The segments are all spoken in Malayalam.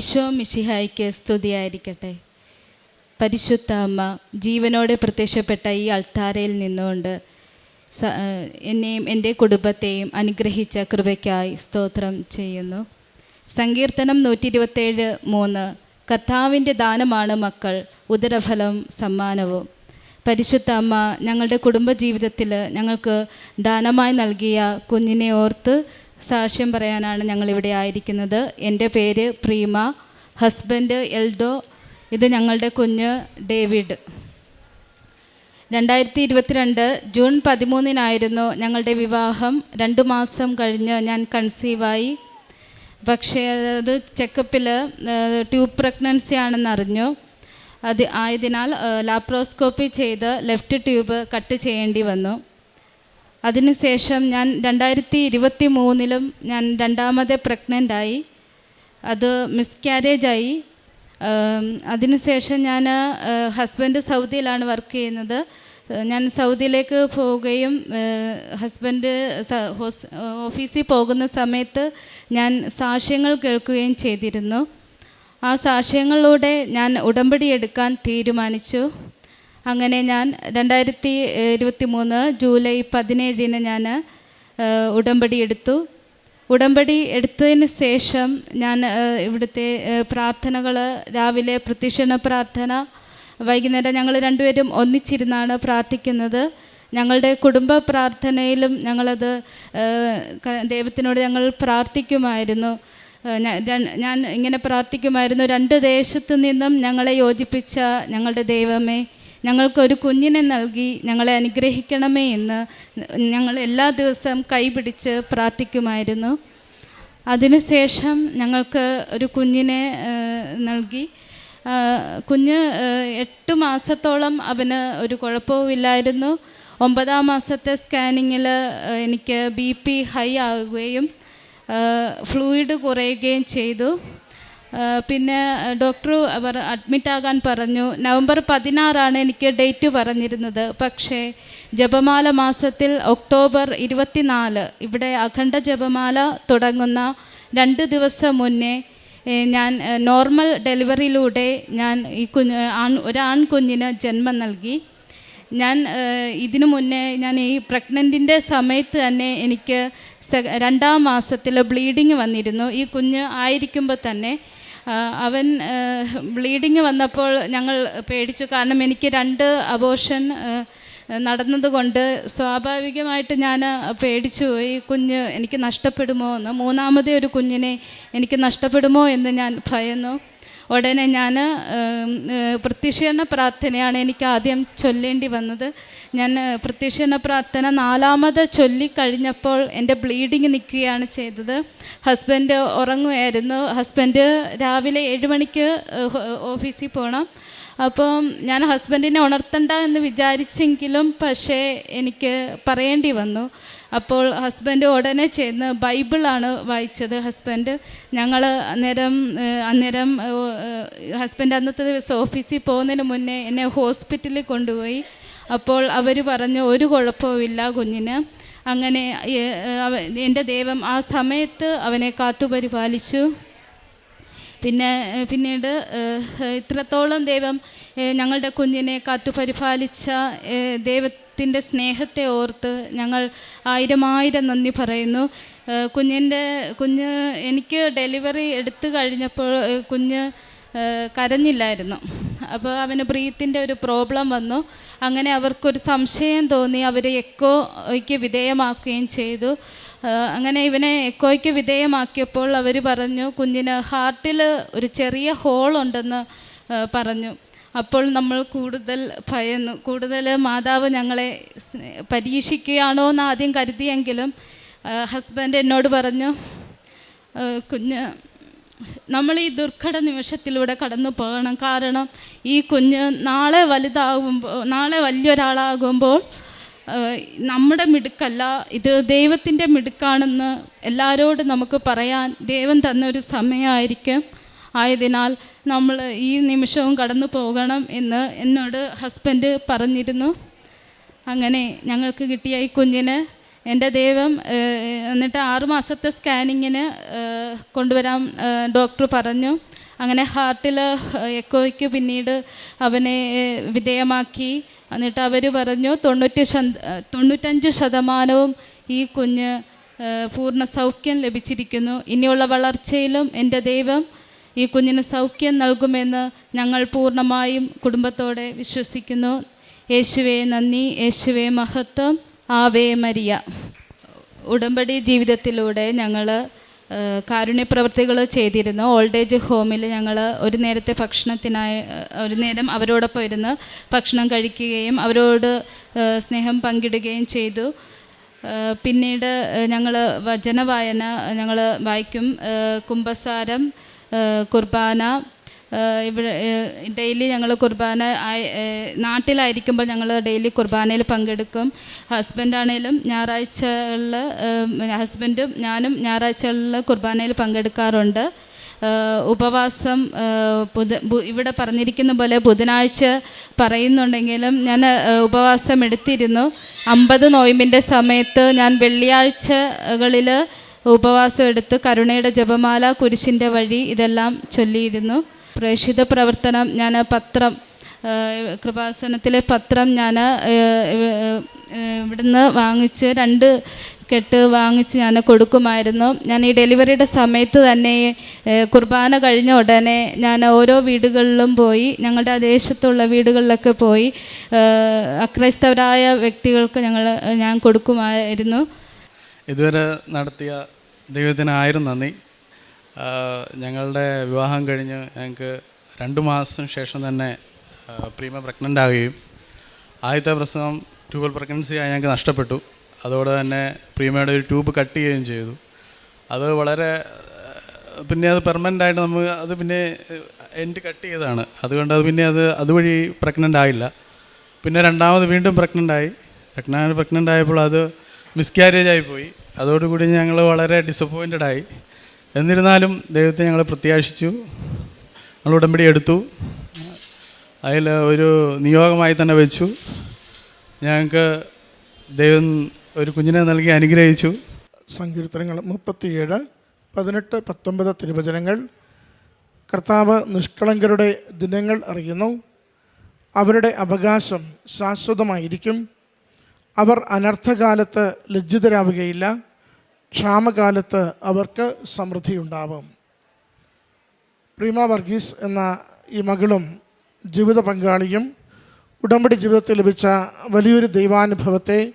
ഈശോ മിശിഹായ്ക്ക് സ്തുതിയായിരിക്കട്ടെ. പരിശുദ്ധ അമ്മ ജീവനോടെ പ്രത്യക്ഷപ്പെട്ട ഈ അൾത്താരയിൽ നിന്നുകൊണ്ട് എന്നെയും എന്റെ കുടുംബത്തെയും അനുഗ്രഹിച്ച കൃപയ്ക്കായി സ്തോത്രം ചെയ്യുന്നു. സങ്കീർത്തനം നൂറ്റി ഇരുപത്തേഴ് മൂന്ന് കർത്താവിന്റെ ദാനമാണ് മക്കൾ ഉദരഫലം സമ്മാനവും. പരിശുദ്ധ അമ്മ ഞങ്ങളുടെ കുടുംബജീവിതത്തിൽ ഞങ്ങൾക്ക് ദാനമായി നൽകിയ കുഞ്ഞിനെ ഓർത്ത് സാക്ഷ്യം പറയാനാണ് ഞങ്ങൾ ഇവിടെ ആയിരിക്കുന്നത്. എന്റെ പേര് പ്രീമ ഹസ്ബൻഡ് എൽദോ ഇത് ഞങ്ങളുടെ കുഞ്ഞ് ഡേവിഡ്. രണ്ടായിരത്തി ഇരുപത്തിരണ്ട് ജൂൺ പതിമൂന്നിനായിരുന്നു ഞങ്ങളുടെ വിവാഹം. രണ്ട് മാസം കഴിഞ്ഞ് ഞാൻ കൺസീവായി. പക്ഷേ അത് ചെക്കപ്പിൽ ട്യൂബ് പ്രഗ്നൻസി ആണെന്ന് അറിഞ്ഞു അത് ആയതിനാൽ ലാപ്രോസ്കോപ്പി ചെയ്ത് ലെഫ്റ്റ് ട്യൂബ് കട്ട് ചെയ്യേണ്ടി വന്നു. അതിനുശേഷം ഞാൻ രണ്ടായിരത്തി ഇരുപത്തി മൂന്നിലും ഞാൻ രണ്ടാമത് പ്രഗ്നന്റായി. അത് മിസ്കാരേജായി അതിനുശേഷം ഞാൻ ഹസ്ബൻഡ് സൗദിയിലാണ് വർക്ക് ചെയ്യുന്നത്. ഞാൻ സൗദിയിലേക്ക് പോവുകയും ഹസ്ബൻഡ് ഓഫീസിൽ പോകുന്ന സമയത്ത് ഞാൻ സാക്ഷ്യങ്ങൾ കേൾക്കുകയും ചെയ്തിരുന്നു. ആ സാക്ഷ്യങ്ങളിലൂടെ ഞാൻ ഉടമ്പടി എടുക്കാൻ തീരുമാനിച്ചു. അങ്ങനെ ഞാൻ രണ്ടായിരത്തി ഇരുപത്തി മൂന്ന് ജൂലൈ പതിനേഴിന് ഞാൻ ഉടമ്പടി എടുത്തു. ഉടമ്പടി എടുത്തതിന് ശേഷം ഞാൻ ഇവിടുത്തെ പ്രാർത്ഥനകൾ രാവിലെ പ്രത്യക്ഷണ പ്രാർത്ഥന വൈകുന്നേരം ഞങ്ങൾ രണ്ടുപേരും ഒന്നിച്ചിരുന്നാണ് പ്രാർത്ഥിക്കുന്നത്. ഞങ്ങളുടെ കുടുംബ പ്രാർത്ഥനയിലും ഞങ്ങളത് ദൈവത്തിനോട് ഞങ്ങൾ പ്രാർത്ഥിക്കുമായിരുന്നു. ഞാൻ ഇങ്ങനെ പ്രാർത്ഥിക്കുമായിരുന്നു. രണ്ട് ദേശത്തു നിന്നും ഞങ്ങളെ യോജിപ്പിച്ച ഞങ്ങളുടെ ദൈവമേ ഞങ്ങൾക്കൊരു കുഞ്ഞിനെ നൽകി ഞങ്ങളെ അനുഗ്രഹിക്കണമേ എന്ന് ഞങ്ങൾ എല്ലാ ദിവസവും കൈപിടിച്ച് പ്രാർത്ഥിക്കുമായിരുന്നു. അതിനുശേഷം ഞങ്ങൾക്ക് ഒരു കുഞ്ഞിനെ നൽകി. കുഞ്ഞ് എട്ട് മാസത്തോളം അവന് ഒരു കുഴപ്പവുമില്ലായിരുന്നു. ഒമ്പതാം മാസത്തെ സ്കാനിങ്ങിൽ എനിക്ക് ബി പി ഹൈ ആകുകയും ഫ്ലൂയിഡ് കുറയുകയും ചെയ്തു. പിന്നെ ഡോക്ടർ അവർ അഡ്മിറ്റ് ആകാൻ പറഞ്ഞു. നവംബർ പതിനാറാണ് എനിക്ക് ഡേറ്റ് പറഞ്ഞിരുന്നത്. പക്ഷേ ജപമാല മാസത്തിൽ ഒക്ടോബർ ഇരുപത്തിനാല് ഇവിടെ അഖണ്ഡ ജപമാല തുടങ്ങുന്ന രണ്ട് ദിവസം മുന്നേ ഞാൻ നോർമൽ ഡെലിവറിയിലൂടെ ഞാൻ ഈ കുഞ്ഞ് ആൺ ഒരാൺകുഞ്ഞിന് ജന്മം നൽകി. ഞാൻ ഇതിനു മുന്നേ ഞാൻ ഈ പ്രഗ്നന്റിന്റെ സമയത്ത് തന്നെ എനിക്ക് രണ്ടാം മാസത്തിൽ ബ്ലീഡിങ് വന്നിരുന്നു. ഈ കുഞ്ഞ് ആയിരിക്കുമ്പോൾ തന്നെ അവൻ ബ്ലീഡിങ് വന്നപ്പോൾ ഞങ്ങൾ പേടിച്ചു. കാരണം എനിക്ക് രണ്ട് അബോഷൻ നടന്നതുകൊണ്ട് സ്വാഭാവികമായിട്ട് ഞാൻ പേടിച്ചു. ഈ കുഞ്ഞ് എനിക്ക് നഷ്ടപ്പെടുമോ എന്ന് മൂന്നാമതേ ഒരു കുഞ്ഞിനെ എനിക്ക് നഷ്ടപ്പെടുമോ എന്ന് ഞാൻ ഭയന്നു. ഉടനെ ഞാൻ പ്രത്യക്ഷീകരണ പ്രാർത്ഥനയാണ് എനിക്ക് ആദ്യം ചൊല്ലേണ്ടി വന്നത്. ഞാൻ പ്രത്യക്ഷ പ്രത്യക്ഷീകരണ പ്രാർത്ഥന നാലാമത് ചൊല്ലിക്കഴിഞ്ഞപ്പോൾ എന്റെ ബ്ലീഡിങ് നിൽക്കുകയാണ് ചെയ്തത്. ഹസ്ബൻഡ് ഉറങ്ങുമായിരുന്നു. ഹസ്ബൻഡ് രാവിലെ ഏഴ് മണിക്ക് ഓഫീസിൽ പോകണം അപ്പം ഞാൻ ഹസ്ബൻഡിനെ ഉണർത്തണ്ട എന്ന് വിചാരിച്ചെങ്കിലും പക്ഷേ എനിക്ക് പറയേണ്ടി വന്നു. അപ്പോൾ ഹസ്ബൻഡ് ഉടനെ ചെന്ന് ബൈബിളാണ് വായിച്ചത്. ഹസ്ബൻഡ് ഞങ്ങൾ അന്നേരം അന്നേരം ഹസ്ബൻഡ് അന്നത്തെ ദിവസം ഓഫീസിൽ പോകുന്നതിന് മുന്നേ എന്നെ ഹോസ്പിറ്റലിൽ കൊണ്ടുപോയി. അപ്പോൾ അവർ പറഞ്ഞു ഒരു കുഴപ്പവുമില്ല കുഞ്ഞിന്. അങ്ങനെ എന്റെ ദൈവം ആ സമയത്ത് അവനെ കാത്തുപരിപാലിച്ചു പിന്നെ പിന്നീട് ഇത്രത്തോളം ദൈവം ഞങ്ങളുടെ കുഞ്ഞിനെ കാത്തുപരിപാലിച്ച ദൈവത്തിന്റെ സ്നേഹത്തെ ഓർത്ത് ഞങ്ങൾ ആയിരം ആയിരം നന്ദി പറയുന്നു. കുഞ്ഞിന്റെ കുഞ്ഞ് എനിക്ക് ഡെലിവറി എടുത്തു കഴിഞ്ഞപ്പോൾ കുഞ്ഞ് കരഞ്ഞില്ലായിരുന്നു. അപ്പോൾ അവന് ബ്രീത്തിന്റെ ഒരു പ്രോബ്ലം വന്നു. അങ്ങനെ അവർക്കൊരു സംശയം തോന്നി. അവരെ എക്കോയ്ക്ക് വിധേയമാക്കുകയും ചെയ്തു. അങ്ങനെ ഇവനെ എക്കോയ്ക്ക് വിധേയമാക്കിയപ്പോൾ അവർ പറഞ്ഞു കുഞ്ഞിന് ഹാർട്ടിൽ ഒരു ചെറിയ ഹോൾ ഉണ്ടെന്ന് പറഞ്ഞു. അപ്പോൾ നമ്മൾ കൂടുതൽ ഭയന്നു. കൂടുതൽ മാതാവ് ഞങ്ങളെ പരീക്ഷിക്കുകയാണോ എന്ന് ആദ്യം കരുതിയെങ്കിലും ഹസ്ബൻഡ് എന്നോട് പറഞ്ഞു കുഞ്ഞ് നമ്മൾ ഈ ദുർഘട നിമിഷത്തിലൂടെ കടന്നു പോകണം. കാരണം ഈ കുഞ്ഞ് നാളെ വലുതാകുമ്പോൾ നാളെ വലിയൊരാളാകുമ്പോൾ നമ്മുടെ മിടുക്കല്ല ഇത് ദൈവത്തിന്റെ മിടുക്കാണെന്ന് എല്ലാവരോടും നമുക്ക് പറയാൻ ദൈവം തന്നൊരു സമയമായിരിക്കും. ആയതിനാൽ നമ്മൾ ഈ നിമിഷവും കടന്നു പോകണം എന്ന് എന്നോട് ഹസ്ബൻഡ് പറഞ്ഞിരുന്നു. അങ്ങനെ ഞങ്ങൾക്ക് കിട്ടിയ ഈ കുഞ്ഞിന് എന്റെ ദൈവം എന്നിട്ട് ആറുമാസത്തെ സ്കാനിങ്ങിന് കൊണ്ടുവരാൻ ഡോക്ടർ പറഞ്ഞു. അങ്ങനെ ഹാർട്ടിൽ എക്കോയ്ക്ക് പിന്നീട് അവനെ വിധേയമാക്കി. എന്നിട്ട് അവർ പറഞ്ഞു തൊണ്ണൂറ്റി തൊണ്ണൂറ്റഞ്ച് ശതമാനവും ഈ കുഞ്ഞ് പൂർണ സൗഖ്യം ലഭിച്ചിരിക്കുന്നു. ഇനിയുള്ള വളർച്ചയിലും എന്റെ ദൈവം ഈ കുഞ്ഞിന് സൗഖ്യം നൽകുമെന്ന് ഞങ്ങൾ പൂർണമായും കുടുംബത്തോടെ വിശ്വസിക്കുന്നു. യേശുവേ നന്ദി. യേശുവേ മഹത്വം. ആവേ മരിയ. ഉടമ്പടി ജീവിതത്തിലൂടെ ഞങ്ങൾ കാരുണ്യപ്രവർത്തികൾ ചെയ്തിരുന്നു. ഓൾഡ് ഏജ് ഹോമിൽ ഞങ്ങൾ ഒരു നേരത്തെ ഭക്ഷണത്തിനായി ഒരു നേരം അവരോടൊപ്പം ഇരുന്ന് ഭക്ഷണം കഴിക്കുകയും അവരോട് സ്നേഹം പങ്കിടുകയും ചെയ്തു. പിന്നീട് ഞങ്ങൾ വചന വായന ഞങ്ങൾ വായിക്കും. കുംഭസാരം കുർബാന ഇവിടെ ഡെയിലി ഞങ്ങൾ കുർബാന നാട്ടിലായിരിക്കുമ്പോൾ ഞങ്ങൾ ഡെയിലി കുർബാനയിൽ പങ്കെടുക്കും. ഹസ്ബൻഡാണേലും ഞായറാഴ്ചകളിൽ ഹസ്ബൻഡും ഞാനും ഞായറാഴ്ചകളിൽ കുർബാനയിൽ പങ്കെടുക്കാറുണ്ട്. ഉപവാസം ബുധ ഇവിടെ പറഞ്ഞിരിക്കുന്ന പോലെ ബുധനാഴ്ച പറയുന്നുണ്ടെങ്കിലും ഞാൻ ഉപവാസം എടുത്തിരുന്നു. അമ്പത് നോയമ്പിന്റെ സമയത്ത് ഞാൻ വെള്ളിയാഴ്ചകളിൽ ഉപവാസം എടുത്ത് കരുണയുടെ ജപമാല കുരിശിന്റെ വഴി ഇതെല്ലാം ചൊല്ലിയിരുന്നു. പ്രേക്ഷിത പ്രവർത്തനം ഞാൻ പത്രം കൃപാസനത്തിലെ പത്രം ഞാൻ ഇവിടുന്ന് വാങ്ങിച്ച് രണ്ട് കെട്ട് വാങ്ങിച്ച് ഞാൻ കൊടുക്കുമായിരുന്നു. ഞാൻ ഈ ഡെലിവറിയുടെ സമയത്ത് തന്നെ കുർബാന കഴിഞ്ഞ ഉടനെ ഞാൻ ഓരോ വീടുകളിലും പോയി ഞങ്ങളുടെ ദേശത്തുള്ള വീടുകളിലൊക്കെ പോയി അക്രൈസ്തവരായ വ്യക്തികൾക്ക് ഞങ്ങൾ ഞാൻ കൊടുക്കുമായിരുന്നു. ഇതുവരെ നടത്തിയ ദൈവത്തിന് ആയിരം നന്ദി. ഞങ്ങളുടെ വിവാഹം കഴിഞ്ഞ് ഞങ്ങൾക്ക് രണ്ട് മാസത്തിന് ശേഷം തന്നെ പ്രീമ പ്രഗ്നന്റ് ആവുകയും ആദ്യത്തെ പ്രസവം ട്യൂബൽ പ്രഗ്നൻസി ആയി ഞങ്ങൾക്ക് നഷ്ടപ്പെട്ടു. അതോടെ തന്നെ പ്രീമയുടെ ഒരു ട്യൂബ് കട്ട് ചെയ്യുകയും ചെയ്തു. അത് വളരെ പിന്നെ അത് പെർമനന്റ് ആയിട്ട് നമുക്ക് അത് പിന്നെ എൻഡ് കട്ട് ചെയ്തതാണ്. അതുകൊണ്ട് അത് പിന്നെ അത് അതുവഴി പ്രഗ്നന്റ് ആയില്ല. പിന്നെ രണ്ടാമത് വീണ്ടും പ്രഗ്നന്റ് ആയി. പ്രഗ്നന്റ് പ്രഗ്നന്റ് ആയപ്പോൾ അത് മിസ്കാരേജ് ആയിപ്പോയി അതോടുകൂടി ഞങ്ങൾ വളരെ ഡിസപ്പോയിന്റഡ് ആയി. എന്നിരുന്നാലും ദൈവത്തെ ഞങ്ങൾ പ്രത്യാശിച്ചു. ഞങ്ങൾ ഉടമ്പടി എടുത്തു. അതിൽ ഒരു നിയോഗമായി തന്നെ വെച്ചു. ഞങ്ങൾക്ക് ദൈവം ഒരു കുഞ്ഞിനെ നൽകി അനുഗ്രഹിച്ചു. സങ്കീർത്തനങ്ങൾ മുപ്പത്തിയേഴ് പതിനെട്ട് പത്തൊമ്പത് തിരുവചനങ്ങൾ. കർത്താവ് നിഷ്കളങ്കരുടെ ദിനങ്ങൾ അറിയുന്നു. അവരുടെ അവകാശം ശാശ്വതമായിരിക്കും. അവർ അനർത്ഥകാലത്ത് ലജ്ജിതരാവുകയില്ല. ക്ഷാമകാലത്ത് അവർക്ക് സമൃദ്ധി ഉണ്ടാവും പ്രീമ വർഗീസ് എന്ന ഈ മകളും ജീവിത പങ്കാളിയും ഉടമ്പടി ജീവിതത്തിൽ ലഭിച്ച വലിയൊരു ദൈവാനുഭവത്തെ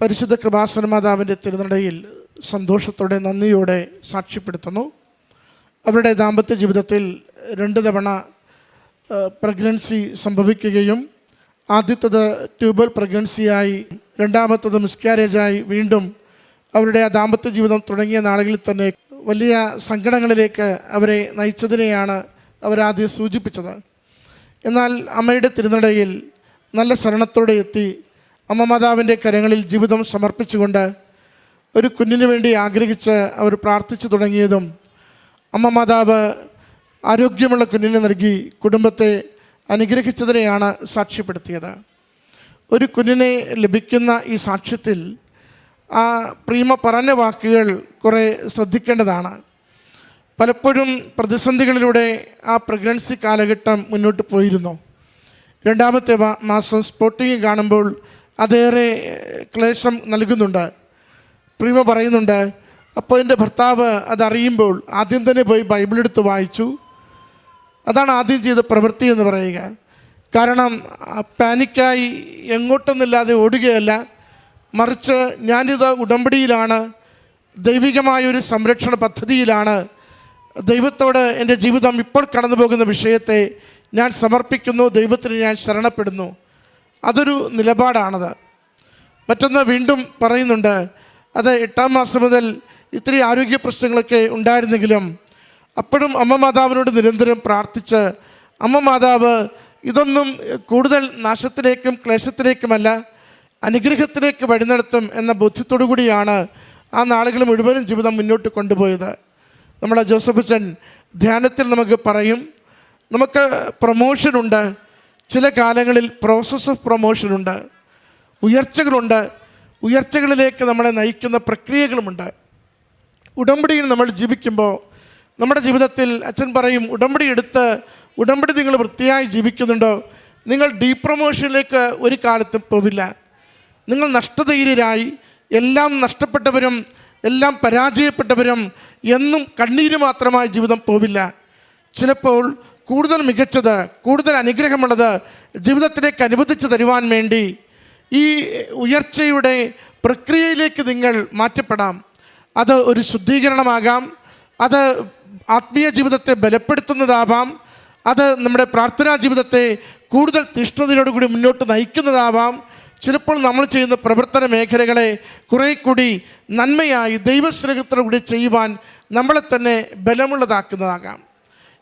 പരിശുദ്ധ കൃപാസന മാതാവിന്റെ തിരുനടയിൽ സന്തോഷത്തോടെ നന്ദിയോടെ സാക്ഷ്യപ്പെടുത്തുന്നു. അവരുടെ ദാമ്പത്യ ജീവിതത്തിൽ രണ്ട് തവണ പ്രഗ്നൻസി സംഭവിക്കുകയും ആദ്യത്തത് ട്യൂബൽ പ്രഗ്നൻസിയായി രണ്ടാമത്തത് മിസ്കാരേജായി വീണ്ടും അവരുടെ ആ ദാമ്പത്യ ജീവിതം തുടങ്ങിയ നാളുകളിൽ തന്നെ വലിയ സങ്കടങ്ങളിലേക്ക് അവരെ നയിച്ചതിനെയാണ് അവരാദ്യം സൂചിപ്പിച്ചത്. എന്നാൽ അമ്മയുടെ തിരുനടയിൽ നല്ല ശരണത്തോടെ എത്തി അമ്മ മാതാവിന്റെ കരങ്ങളിൽ ജീവിതം സമർപ്പിച്ചുകൊണ്ട് ഒരു കുഞ്ഞിന് വേണ്ടി ആഗ്രഹിച്ച് അവർ പ്രാർത്ഥിച്ചു തുടങ്ങിയതും അമ്മ മാതാവ് ആരോഗ്യമുള്ള കുഞ്ഞിനെ നൽകി കുടുംബത്തെ അനുഗ്രഹിച്ചതിനെയാണ് സാക്ഷ്യപ്പെടുത്തിയത്. ഒരു കുഞ്ഞിനെ ലഭിക്കുന്ന ഈ സാക്ഷ്യത്തിൽ ആ പ്രീമ പറഞ്ഞ വാക്കുകൾ കുറേ ശ്രദ്ധിക്കേണ്ടതാണ്. പലപ്പോഴും പ്രതിസന്ധികളിലൂടെ ആ പ്രഗ്നൻസി കാലഘട്ടം മുന്നോട്ട് പോയിരുന്നു. രണ്ടാമത്തെ മാസം സ്പോട്ടിങ് കാണുമ്പോൾ അതേറെ ക്ലേശം നൽകുന്നുണ്ട്. പ്രീമ പറയുന്നുണ്ട് അപ്പോൾ എന്റെ ഭർത്താവ് അതറിയുമ്പോൾ ആദ്യം തന്നെ പോയി ബൈബിൾ എടുത്ത് വായിച്ചു. അതാണ് ആദ്യം ചെയ്ത പ്രവൃത്തി എന്ന് പറയുക. കാരണം പാനിക്കായി എങ്ങോട്ടൊന്നില്ലാതെ ഓടുകയല്ല. മറിച്ച് ഞാനിത് ഉടമ്പടിയിലാണ് ദൈവികമായൊരു സംരക്ഷണ പദ്ധതിയിലാണ് ദൈവത്തോട് എന്റെ ജീവിതം ഇപ്പോൾ കടന്നു പോകുന്ന വിഷയത്തെ ഞാൻ സമർപ്പിക്കുന്നു ദൈവത്തിന് ഞാൻ ശരണപ്പെടുന്നു. അതൊരു നിലപാടാണത്. മറ്റൊന്ന് വീണ്ടും പറയുന്നുണ്ട് അത് എട്ടാം മാസം മുതൽ ഇത്തിരി ആരോഗ്യ പ്രശ്നങ്ങളൊക്കെ ഉണ്ടായിരുന്നെങ്കിലും അപ്പോഴും അമ്മ മാതാവിനോട് നിരന്തരം പ്രാർത്ഥിച്ച് അമ്മ മാതാവ് ഇതൊന്നും കൂടുതൽ നാശത്തിലേക്കും ക്ലേശത്തിലേക്കുമല്ല അനുഗ്രഹത്തിലേക്ക് വഴി നടത്തും എന്ന ബോധ്യത്തോടു കൂടിയാണ് ആ നാളുകൾ മുഴുവനും ജീവിതം മുന്നോട്ട് കൊണ്ടുപോയത്. നമ്മുടെ ജോസഫ് അച്ഛൻ ധ്യാനത്തിൽ നമുക്ക് പറയും നമുക്ക് പ്രൊമോഷനുണ്ട് ചില കാലങ്ങളിൽ പ്രോസസ്സ് ഓഫ് പ്രൊമോഷനുണ്ട് ഉയർച്ചകളുണ്ട് ഉയർച്ചകളിലേക്ക് നമ്മളെ നയിക്കുന്ന പ്രക്രിയകളുമുണ്ട്. ഉടമ്പടിയിൽ നമ്മൾ ജീവിക്കുമ്പോൾ നമ്മുടെ ജീവിതത്തിൽ അച്ഛൻ പറയും ഉടമ്പടി എടുത്ത് ഉടമ്പടി നിങ്ങൾ വൃത്തിയായി ജീവിക്കുന്നുണ്ടോ? നിങ്ങൾ ഡീപ്രൊമോഷനിലേക്ക് ഒരു കാലത്തും പോവില്ല. നിങ്ങൾ നഷ്ടധൈര്യരായി എല്ലാം നഷ്ടപ്പെട്ടവരും എല്ലാം പരാജയപ്പെട്ടവരും എന്നും കണ്ണീര് മാത്രമായി ജീവിതം പോവില്ല. ചിലപ്പോൾ കൂടുതൽ മികച്ചത് കൂടുതൽ അനുഗ്രഹമുള്ളത് ജീവിതത്തിലേക്ക് അനുവദിച്ചു തരുവാൻ വേണ്ടി ഈ ഉയർച്ചയുടെ പ്രക്രിയയിലേക്ക് നിങ്ങൾ മാറ്റപ്പെടാം. അത് ഒരു ശുദ്ധീകരണമാകാം. അത് ആത്മീയ ജീവിതത്തെ ബലപ്പെടുത്തുന്നതാവാം. അത് നമ്മുടെ പ്രാർത്ഥനാ ജീവിതത്തെ കൂടുതൽ തീഷ്ണതയോടുകൂടി മുന്നോട്ട് നയിക്കുന്നതാവാം. ചിലപ്പോൾ നമ്മൾ ചെയ്യുന്ന പ്രവർത്തന മേഖലകളെ കുറേ കൂടി നന്മയായി ദൈവസ്നേഹത്തോടുകൂടി ചെയ്യുവാൻ നമ്മളെ തന്നെ ബലമുള്ളതാക്കുന്നതാകാം.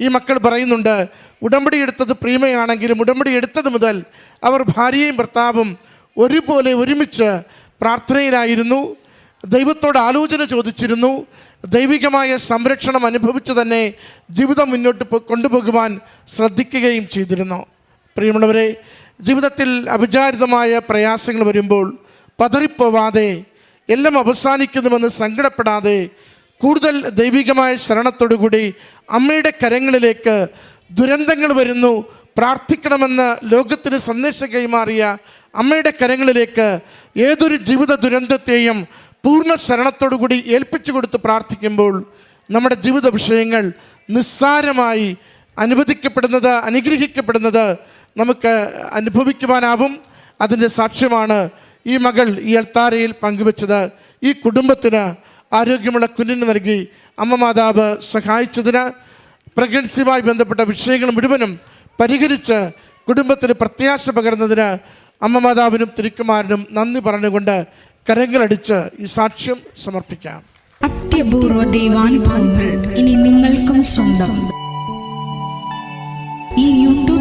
ഈ മക്കൾ പറയുന്നുണ്ട് ഉടമ്പടി എടുത്തത് പ്രീമയാണെങ്കിലും ഉടമ്പടി എടുത്തത് മുതൽ അവർ ഭാര്യയും ഭർത്താവും ഒരുപോലെ ഒരുമിച്ച് പ്രാർത്ഥനയിലായിരുന്നു. ദൈവത്തോട് ആലോചന ചോദിച്ചിരുന്നു. ദൈവികമായ സംരക്ഷണം അനുഭവിച്ച് തന്നെ ജീവിതം മുന്നോട്ട് കൊണ്ടുപോകുവാൻ ശ്രദ്ധിക്കുകയും ചെയ്തിരുന്നു. പ്രിയമുള്ളവരെ ജീവിതത്തിൽ അവിചാരിതമായ പ്രയാസങ്ങൾ വരുമ്പോൾ പതറിപ്പോവാതെ എല്ലാം അവസാനിക്കുന്നുവെന്ന് സങ്കടപ്പെടാതെ കൂടുതൽ ദൈവികമായ ശരണത്തോടുകൂടി അമ്മയുടെ കരങ്ങളിലേക്ക് ദുരന്തങ്ങൾ വരുന്നു പ്രാർത്ഥിക്കണമെന്ന് ലോകത്തിന് സന്ദേശം കൈമാറിയ അമ്മയുടെ കരങ്ങളിലേക്ക് ഏതൊരു ജീവിത ദുരന്തത്തെയും പൂർണ ശരണത്തോടുകൂടി ഏൽപ്പിച്ചു കൊടുത്ത് പ്രാർത്ഥിക്കുമ്പോൾ നമ്മുടെ ജീവിത വിഷയങ്ങൾ നിസ്സാരമായി അനുവദിക്കപ്പെടുന്നത് അനുഗ്രഹിക്കപ്പെടുന്നത് നമുക്ക് അനുഭവിക്കുവാനാവും. അതിന്റെ സാക്ഷ്യമാണ് ഈ മകൾ ഈ അൾത്താരയിൽ പങ്കുവെച്ചത്. ഈ കുടുംബത്തിന് ആരോഗ്യമുള്ള കുഞ്ഞിന് നൽകി അമ്മ മാതാവ് സഹായിച്ചതിന് പ്രഗ്നൻസിയുമായി ബന്ധപ്പെട്ട വിഷയങ്ങൾ മുഴുവനും പരിഹരിച്ച് കുടുംബത്തിന് പ്രത്യാശ പകർന്നതിന് അമ്മ മാതാവിനും തിരുക്കുമാരനും നന്ദി പറഞ്ഞുകൊണ്ട് കരങ്ങളടിച്ച് ഈ സാക്ഷ്യം സമർപ്പിക്കാം. അത്യപൂർവ ദൈവാനുഭവങ്ങൾ ഇനി നിങ്ങൾക്കും സ്വന്തം. ഈ